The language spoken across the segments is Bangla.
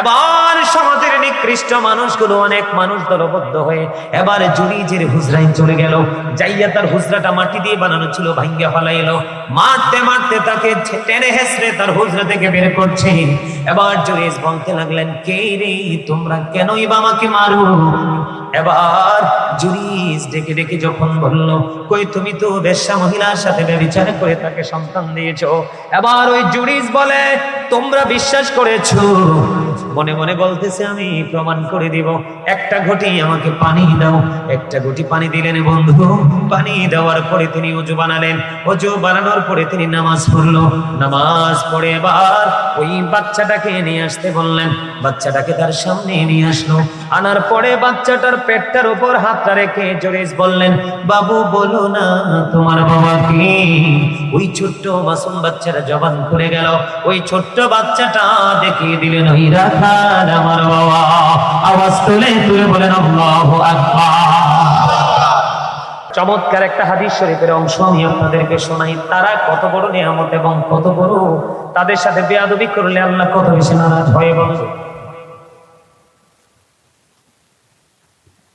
এবার সমাজের নিকৃষ্ট মানুষগুলো অনেক মানুষ দলবদ্ধ হয়ে এবার জুরিজের হুজরাই চলে গেল। যাইয়া তার হুজরাটা মাটি দিয়ে বানানো ছিল, ভাঙ্গা ফালাইলো মারতে মারতে তাকে টেনে হেসড়ে তার হুজরা থেকে বের করছে। এবার জুরিজ বলতে লাগলেন, কে রে, তোমরা কেনই বা আমাকে মারো? এবার জুরিজ ডেকে ডেকে যখন বলল, কই তুমি তো বেশ্যা মহিলার সাথে ব্যভিচার করে তাকে সন্তান দিয়েছ। এবার ওই জুরিজ বলে, তোমরা বিশ্বাস করেছ মনে মনে বলতেছে, আমি প্রমাণ করে দিব। একটা ঘটি আমাকে পানি দাও। একটা ঘটি পানি দিলেন বন্ধু। পানি দেওয়ার পরে তিনি অজু বানালেন। অজু বানানোর পরে তিনি নামাজ পড়ল। নামাজ পড়ে এবার ওই বাচ্চাটাকে নিয়ে আসতে বললেন। বাচ্চাটাকে তার সামনে নিয়ে আসলো। আনার পরে বাচ্চাটার পেটটার উপর হাতটা রেখে জোরেজ বললেন, বাবু, বলো না, তোমার বাবা কে? ওই ছোট্ট মাসুম বাচ্চাটা জবান খুলে গেল। ওই ছোট্ট বাচ্চাটা দেখিয়ে দিলেন ওই আমার বাবা। আওয়াজ তুলে তুলে বলেন চমৎকার একটা হাদিস শরীফের অংশ আমি আপনাদেরকে শোনাই। তারা কত বড় নিয়ামত এবং কত বড় তাদের সাথে বেয়াদবি করলে আল্লাহ কত বেশি নারাজ হয়ে বলে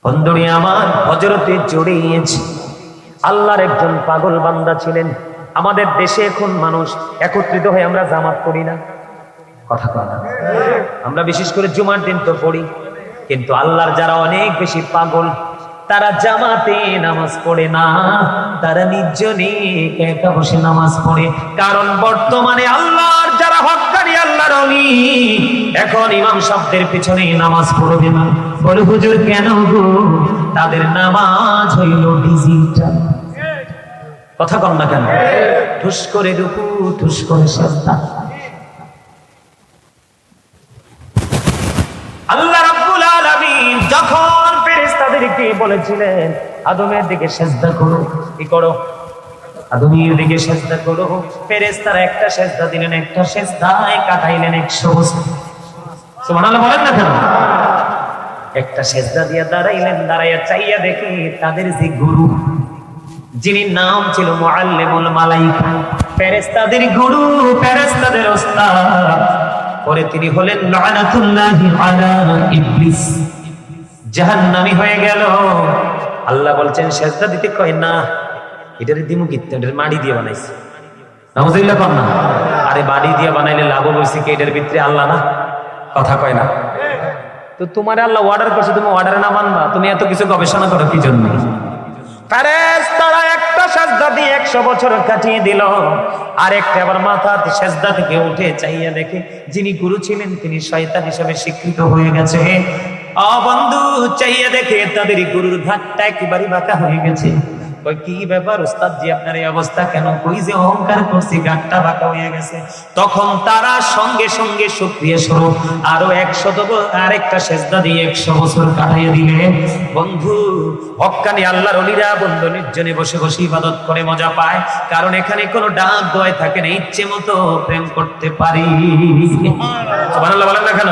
বন্ধুরি আমার হজরতে আল্লাহর একজন পাগল বান্দা ছিলেন। আমাদের দেশে এখন মানুষ একত্রিত হয়ে আমরা জামাত করি না। কথা না। আমরা বিশেষ করে জুমার দিন তো পড়ি, কিন্তু আল্লাহর যারা অনেক বেশি পাগল, তারা জামাতে নামাজ পড়ে না, তারা নির্জনে একা বসে নামাজ পড়ে। কারণ বর্তমানে আল্লাহর যারা হক্কানি আল্লাহর অলি, এখন ইমাম শব্দের পিছনে নামাজ পড়বে না। বলে, হুজুর, কেন গো? তাদের নামাজ হইল ডিজিটাল। কথা কম না কেন? ঠুস করে রুকু, ঠুস করে সস্তা আল্লাহ রাব্বুল আলামিন যখন ফেরেশতাদেরকে বলেছিলেন, আদমের দিকে সেজদা করো। কি করো? আদমের দিকে সেজদা করো। ফেরেশতারা একটা সেজদা দিলেন, একটা সেজদায় কাটাইলেন 100 বছর। সুবহানাল্লাহ বলেন না কেন? একটা সেজদা দিয়ে দাঁড়াইলেন, দাঁড়াইয়া চাইয়া দেখি তাদের যে গুরু, যিনি নাম ছিল মুআল্লিমুল মালাইকা। ফেরেশতাদের গুরু, ফেরেশতাদের ওস্তাদ। পরে তিনি হলেন লানাতুল্লাহি আলা ইবলিস। জাহান্নামী হয়ে গেল। আল্লাহ বলছেন, সেজদা দিতে কয়, না, এটার দিমু কিত্তে এটার মাড়ি দিয়ে বানাইছে। নামজুল্লাহ কর না? আরে বাড়ি দিয়ে বানাইলে লাভ হয়েছে কি? এটার ভিতরে আল্লাহ না? কথা কয় না। তো তোমার আল্লাহ অর্ডার করছে, তুমি অর্ডার না মানবা তুমি এত কিছু গবেষণা করো কি জন্য? ফেরেশতারা একটা সেজদা দিয়ে একশো বছর কাটিয়ে দিল। আর একটা আবার মাথা সেজদা থেকে উঠে চাইয়া দেখে, যিনি গুরু ছিলেন তিনি শয়তান হিসাবে স্বীকৃত হয়ে গেছে। অ বন্ধু, চাইয়া দেখে তাদের গুরুর ঘাটটা একেবারে বাঁকা হয়ে গেছে। কি ব্যাপার উস্তাদ জি, আপনার এই অবস্থা কেন? কই যে অহংকার করছি গাটটা বাঁকা হয়ে গেছে। তখন তারা সঙ্গে সঙ্গে সুক্রিয়া স্বরূপ আরও আরেকটা দিয়ে একশো বছর কাটাইয়া দিলে বন্ধু হক্কানি আল্লাহর অলিরা বন্ধু নির্জনে বসে বসে ইবাদত করে মজা পায়। কারণ এখানে কোনো ডাক দয় থাকে না, ইচ্ছে মতো প্রেম করতে পারি। বলেন না কেন?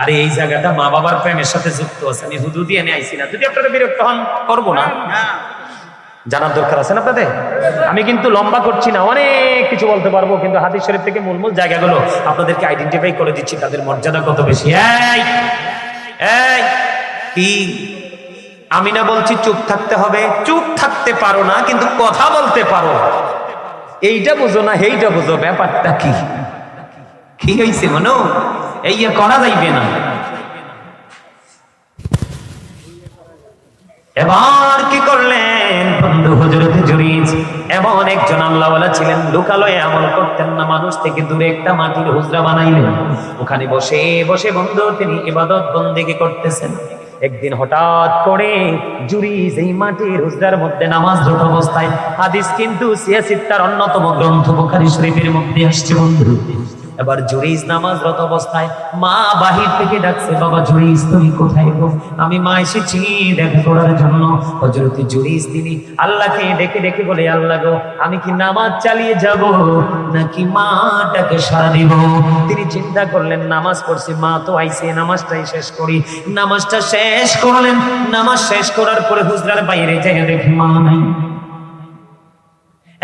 আরে এই জায়গাটা মা বাবার প্রেমের সাথে যুক্ত আছে। আমি হুদু দিয়ে নিয়ে আইছি না। যদি আপনারা বিরক্ত হন করব না। জানার দরকার আছে না আপনাদের? আমি কিন্তু লম্বা করছি না অনেক কিছু বলতে পারব কিন্তু হাদিস শরীফ থেকে মূল মূল জায়গাগুলো আপনাদেরকে আইডেন্টিফাই করে দিচ্ছি তাদের মর্যাদা কত বেশি। এই এই কি? আমি না বলছি চুপ থাকতে হবে। চুপ থাকতে পারো না কিন্তু কথা বলতে পারো। এইটা বুঝো না এইটা বুঝো ব্যাপারটা কি? কি হয়েছে মনো? এই করা যাইবে না। এবার কি করলেন বন্ধু হজরতে জড়িয়েছ এমন একজন আল্লাহওয়ালা ছিলেন, লোকালয়ে আমল করতেন না, মানুষ থেকে দূরে একটা মাটির হুজরা বানাইলেন। ওখানে বসে বসে বন্ধু, তিনি ইবাদত বন্দেগি করতেছেন। একদিন হঠাৎ করে জুরি এই মাটির হুজরার মধ্যে নামাজ নামাজরত অবস্থায়, হাদিস কিন্তু সিয়াসিত্তার অন্যতম গ্রন্থ বুখারী শরীফের মধ্যে আসছে বন্ধু। এবার জুরিজ নামাজরত অবস্থায় মা বাহির থেকে ডাকছে, বাবা জুরিজ, তুমি কোথায় গো? আমি মা এসেছি দেখা করার জন্য। হজরত জুরিজ তিনি আল্লাহকে ডেকে ডেকে বলে, আল্লাহ গো, আমি কি নামাজ চালিয়ে যাব নাকি মাটাকে সারা দিব? তিনি চিন্তা করলেন, নামাজ পড়ছি, মা তো আইছে, নামাজটাই শেষ করি। নামাজটা শেষ করলেন। নামাজ শেষ করার পরে হুজরার বাইরে যাই দেখি মা নাই।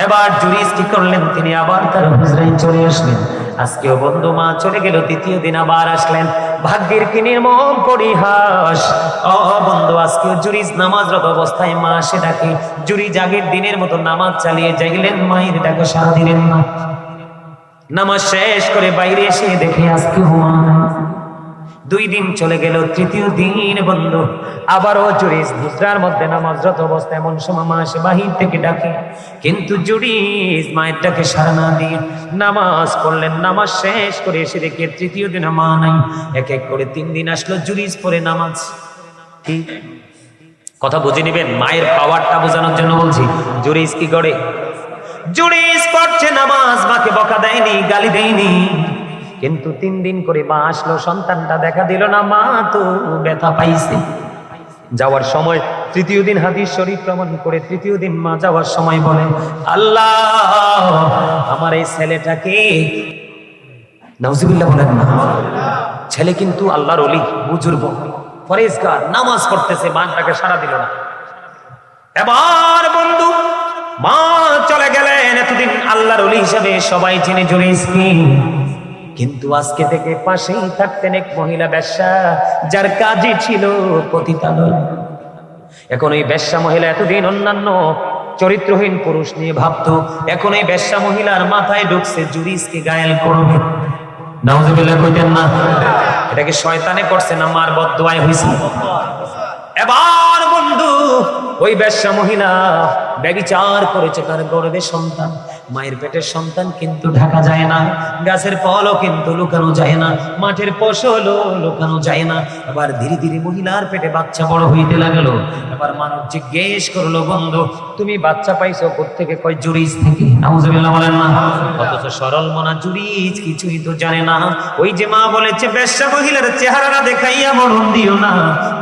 এবার জুরিস কি করলেন, তিনি আবার তার হুজরাই চলে আসলেন। আজকেও বন্ধু মা চলে গেল, দ্বিতীয় দিন আবার আসলেন। ভাগ্যের কি নির্মম পরিহাস। ও, বন্ধু, আজকেও জুরিজ নামাজরত অবস্থায় মা সে ডাকে। জুরি জাগের দিনের মতো নামাজ চালিয়ে যাইলেন, মায়ের ডাকে সারা দিলেন না নামাজ শেষ করে বাইরে এসে দেখে আজকে হুমা দুই দিন চলে গেল, তৃতীয় দিন, বন্ধ। আবারও জুরিস দুসরার মধ্যে নামাজরত অবস্থা এমন সময় মা বাহির থেকে ডাকে। কিন্তু জুরিস মায়ের ডাকে সারা না দিয়ে নামাজ পড়লেন। নামাজ শেষ করে এসে দেখে তৃতীয় দিন মা নাই। এক এক করে তিন দিন আসলো জুরিস পরে নামাজ। কথা বুঝে নিবেন? মায়ের পাওয়ারটা বোঝানোর জন্য বলছি, জুরিস কি করে? জুরিস পড়ছে নামাজ, মাকে বকা দেয়নি, গালি দেয়নি। কিন্তু তিন দিন করে মা আসলো, সন্তানটা দেখা দিল না, মা তো ব্যথা পাইছে। যাওয়ার সময় তৃতীয় দিন হাদিস শরীফ প্রমাণ করে তৃতীয় দিন মা যাওয়ার সময় বলে, আল্লাহ, আমার এই ছেলেটাকে নাউজুবিল্লাহ বলেন না, ছেলে কিন্তু আল্লাহর অলি বুজুর্গ ফরেজগার নামাজ পড়তেছে, মানটাকে সারা দিল না। এবার বন্ধু, মা চলে গেলেন এতদিন আল্লাহর অলি হিসাবে সবাই চিনে জড়িয়েছি কিন্তু আজকে থেকে পাশেই থাকতেন এক মহিলা ব্যবসা, যার কাজই ছিল পতিতালয় এখন এই ব্যবসা মহিলা এতদিন অন্যান্য চরিত্রহীন পুরুষ নিয়ে ভাবতো, এখন এই ব্যবসা মহিলার মাথায় ঢুকছে জুরিসকে গায়েল করবে। নাউজুবিল্লাহ কইতেন না, এটাকে শয়তানে করছে না, মার বদদোয়ায় হইছে। এবার বন্ধু, ওই ব্যবসা মহিলা ব্যবিচার করেছে তার গর্বে সন্তান, মায়ের পেটের সন্তান কিন্তু ঢাকা যায় না। গাছের ফলও কিন্তু লুকানো যায় না, মাঠের ফসলও লুকানো যায় না। আবার ধীরে ধীরে মহিলার পেটে বাচ্চা বড় হইতে লাগল। আবার মানুষ জিজ্ঞেস করল, বন্ধু, তুমি বাচ্চা পাইছো থেকে কয় জুরিস থেকে? বলেন, না। অথচ সরল মনা জুরিস কিছুই তো জানে না। ওই যে মা বলেছে বেশ্যা মহিলার চেহারাটা দেখাইয়া মরণ দিও না।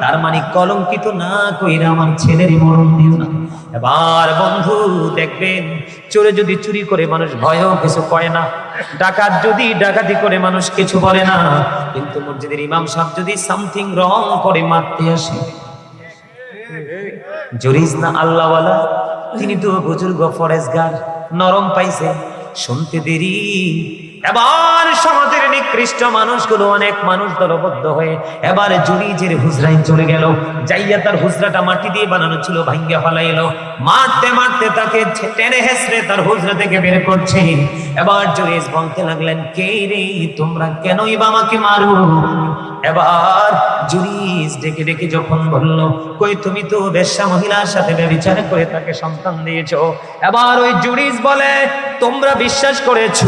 তার মানে কলঙ্কিত না কইরা আমার ছেলেরই মরণ দিও না। এবার বন্ধু দেখবেন, চোরে যদি চুরি করে মানুষ ভয়ও কিছু কয় না, ডাকাত যদি ডাকাতি করে মানুষ কিছু বলে না, কিন্তু মসজিদের ইমাম সাহেব যদি সামথিং রং করে মারতে আসে। জরিজ না আল্লাহওয়ালা? তিনি তো বুজুর্গ ফরেজগার, নরম পাইছে, শুনতে দেরি। এবার সমাজের নিকৃষ্ট মানুষগুলো অনেক মানুষ দলবদ্ধ হয়ে এবার জুরিজের হুজরাই চলে গেল। যাইয়া তার হুজরাটা মাটি দিয়ে বানানো ছিল, ভাঙ্গে ফলাইলো মারতে মারতে তাকে টেনে হেসড়ে তার হুজরা থেকে বের করছে। এবার জুরিজ বলতে লাগলেন, কে রে, তোমরা কেনই বা আমাকে মারো? এবার জুরিস ডেকে ডেকে যখন বলল, কই তুমি তো বেশ্যা মহিলার সাথে ব্যবচার করে তাকে সন্তান দিয়েছ। এবার ওই জুরিস বলে, তোমরা বিশ্বাস করেছ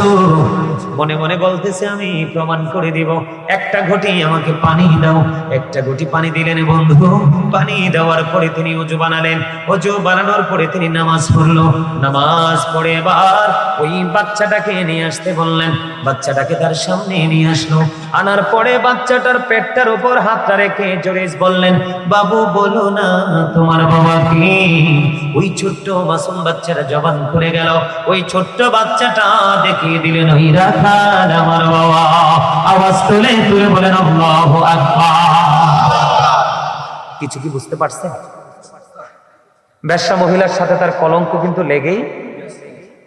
মনে মনে বলতেছে, আমি প্রমাণ করে দিব। একটা ঘটি আমাকে পানি দাও। একটা ঘটি পানি দিলেন বন্ধু। পানি দেওয়ার পরে তিনি অজু বানালেন। অজু বানানোর পরে তিনি নামাজ পড়ল। নামাজ পড়ে এবার ওই বাচ্চাটাকে নিয়ে আসতে বললেন। বাচ্চাটাকে তার সামনে নিয়ে আসলো। আনার পরে বাচ্চাটার পেটটার উপর হাতটা রেখে জোরেস বললেন, বাবু, বলো না, তোমার বাবা কি? ওই ছোট্ট মাসুম বাচ্চাটা জবান করে গেল। ওই ছোট্ট বাচ্চাটা দেখিয়ে দিলেন ওই রাখার আমার বাবা। আওয়াজ তুলে তুলে বলেন, আল্লাহু আকবার। কিছু কি বুঝতে পারছেন ব্যবসা মহিলার সাথে তার কলঙ্ক কিন্তু লেগেই।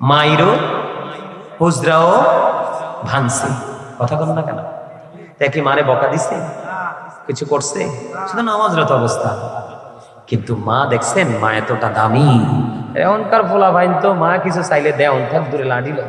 মাইরও হুজরাও ভাঙছে কথা বল না কেন? তাই কি মারে বকা দিছে? কিছু করছে? শুধু নামাজরত অবস্থা। কিন্তু মা দেখছেন মা এতটা দামি। এখনকার ফোলা ভাইন তো মা কিছু চাইলে দেয় থাক দূরে লাডিল